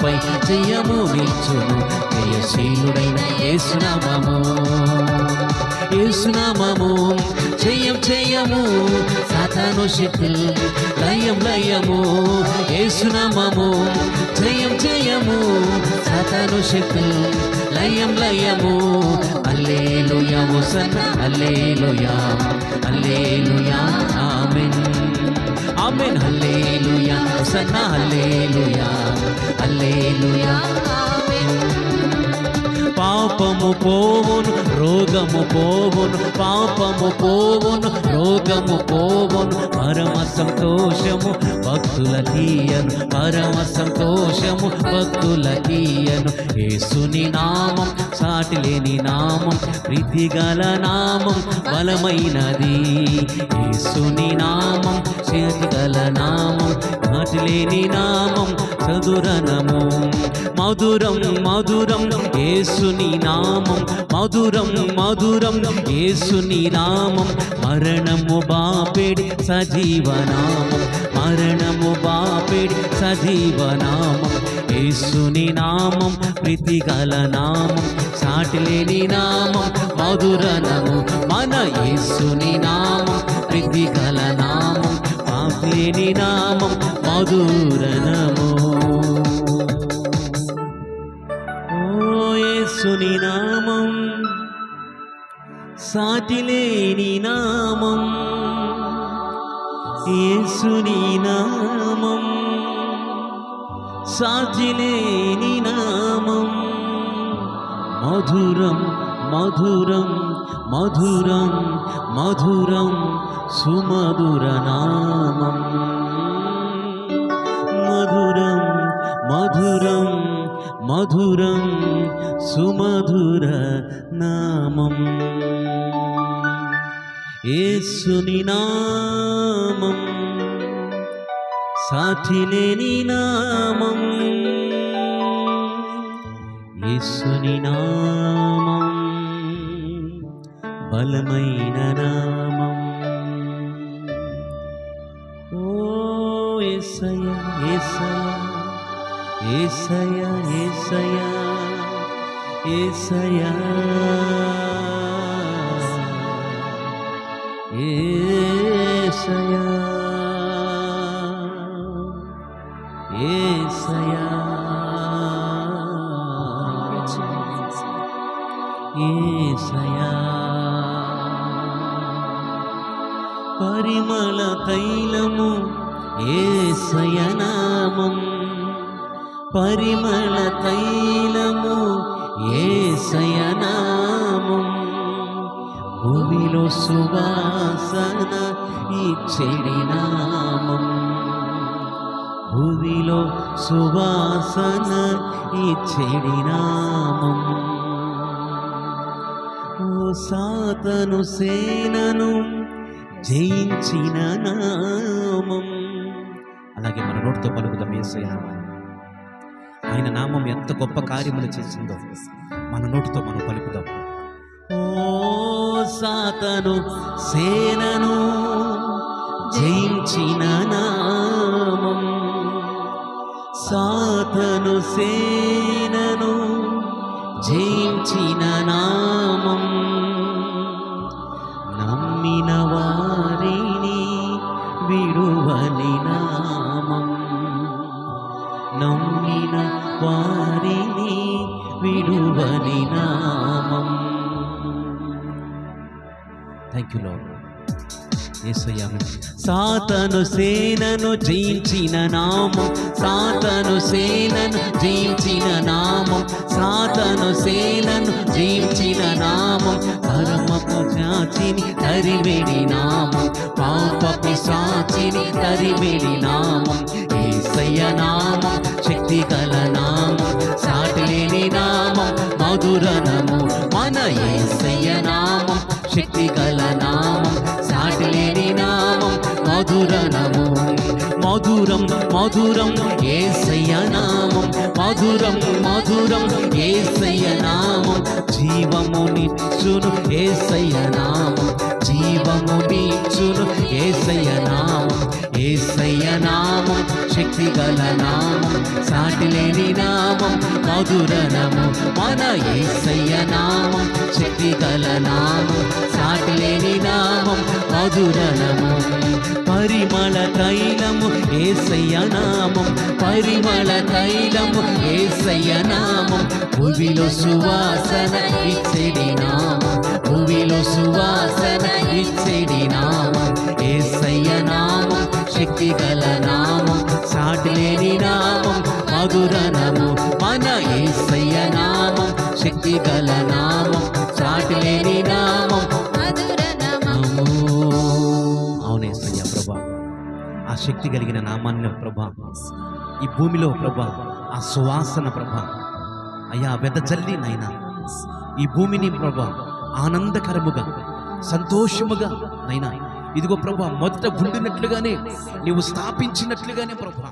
శత్రువులపై జయము నిల్చును జయశీలుడైన ఏసునామము ఏసునామము జయం జయము సాతాను శక్తులు లయం లయము ఏసునామము జయం జయము సాతాను శక్తులు లయం లయము hallelujah hosanna hallelujah hallelujah amen amen హల్లే hallelujah hosanna hallelujah hallelujah. పాపము పోవును రోగము పోవును పాపము పోవును రోగము పోవును. పరమ సంతోషము భక్తుల తీయను. పరమ సంతోషము భక్తుల తీయను. యేసుని నామం సాటి లేని నామం ప్రీతిగల నామం బలమైనది. యేసుని నామం చేతిగల నామం సాటి నామం చదురనము. మధురం మధురం యేసుని నామం. మధురం మధురం యేసుని నామం. మరణము బాపెడి సజీవనామం. మరణము బాపెడి సజీవనామం. యేసుని నామం ప్రీతిగల నామం. సాటిలేని నామం మధురనము. మన యేసుని నామం ప్రీతిగల నామం. పాపలేని నామం మధురనము. ఓ యేసుని నామం సాటిలేని నామం. యేసుని నామం సాటిలేని నామం. మధురం మధురం మధురం మధురం సుమధుర మధురం మధురం సుమధుర నామం యేసుని నామం సాటిలేని నామం యేసుని నామం బలమైన నామం ఓ ఏసయ్య ఏసయ్య ఏసయ్య ఏసయ్య. ఏసయ్య ఏసయ్య. ఏసయ్య. పరిమళ తైలము ఏసయ పరిమళ తైలము ఏ శయనామం? భూమిలో సువాసన ఈ నామం. భూమిలో సువాసన ఈ నామం. ఓ సాతను సేనను జయించిన నామం. అలాగే మన నోటితో పలుకుదాం యేసయ్య ఆయన నామం ఎంత గొప్ప కార్యములు చేసిందో మన నోటితో మనం పలుకుదాం. ఓ సాతను సేనను జయించిన నామం. సాతను సేనను జయించిన నామం. నమ్మిన వారిని విడువని నామం. నమ్మిన వారిని విడువని నామం. థ్యాంక్ యూ లార్డ్ సాతను సేనను జయించిన నామం. సాతను సేనను జయించిన నామం. సాతను సేనను జయించిన నామం. పరమపు జాతిని తరివేడి నామం. పాపపు సాచిని తరివేడి నామం. ఏసయ్య నామం శక్తి గల నామం సాటిలేని నామం మధురనము మన ఏసయ్య నామం శక్తి గల నామం సాటిలేని నామం మధురనము మధురం మధురం ఏసయ్య నామం. మధురం మధురం ఏసయ్య నామం. జీవము నిచ్చును ఏసయ్య నామం. జీవము బీచును ఏసయ్య నామం ఏసయ్య నామం శక్తి గల నామం సాటి లేని నామం మధురనము మన ఏసయ్య నామం శక్తి గల నామం సాటి లేని నామం మధురనము పరిమళ తైలము ఏసయ్య నామం. పరిమళ తైలము ఏసయ్య నామం. భువిలో సువాసన ఇచ్చడి నామం. భువిలో సువాసన ఇచ్చెడి నామం ఏసయ్య నామం శక్తి గల నామం సాటి లేని నామం మధురనము మన ఏసయ్య నామం శక్తి గల నామం. సాటి లేని నామం. అవునేసయ్య ప్రభా. ఆ శక్తి కలిగిన నామాన్ని ప్రభా ఈ భూమిలో ప్రభా ఆ సువాసన ప్రభా అయ్యా వెదజల్లి నైనా ఈ భూమిని ప్రభా ఆనందకరముగా సంతోషముగా నైనా. ఇదిగో ప్రభా మొదట గుండినట్లుగానే నీవు స్థాపించినట్లుగానే ప్రభా.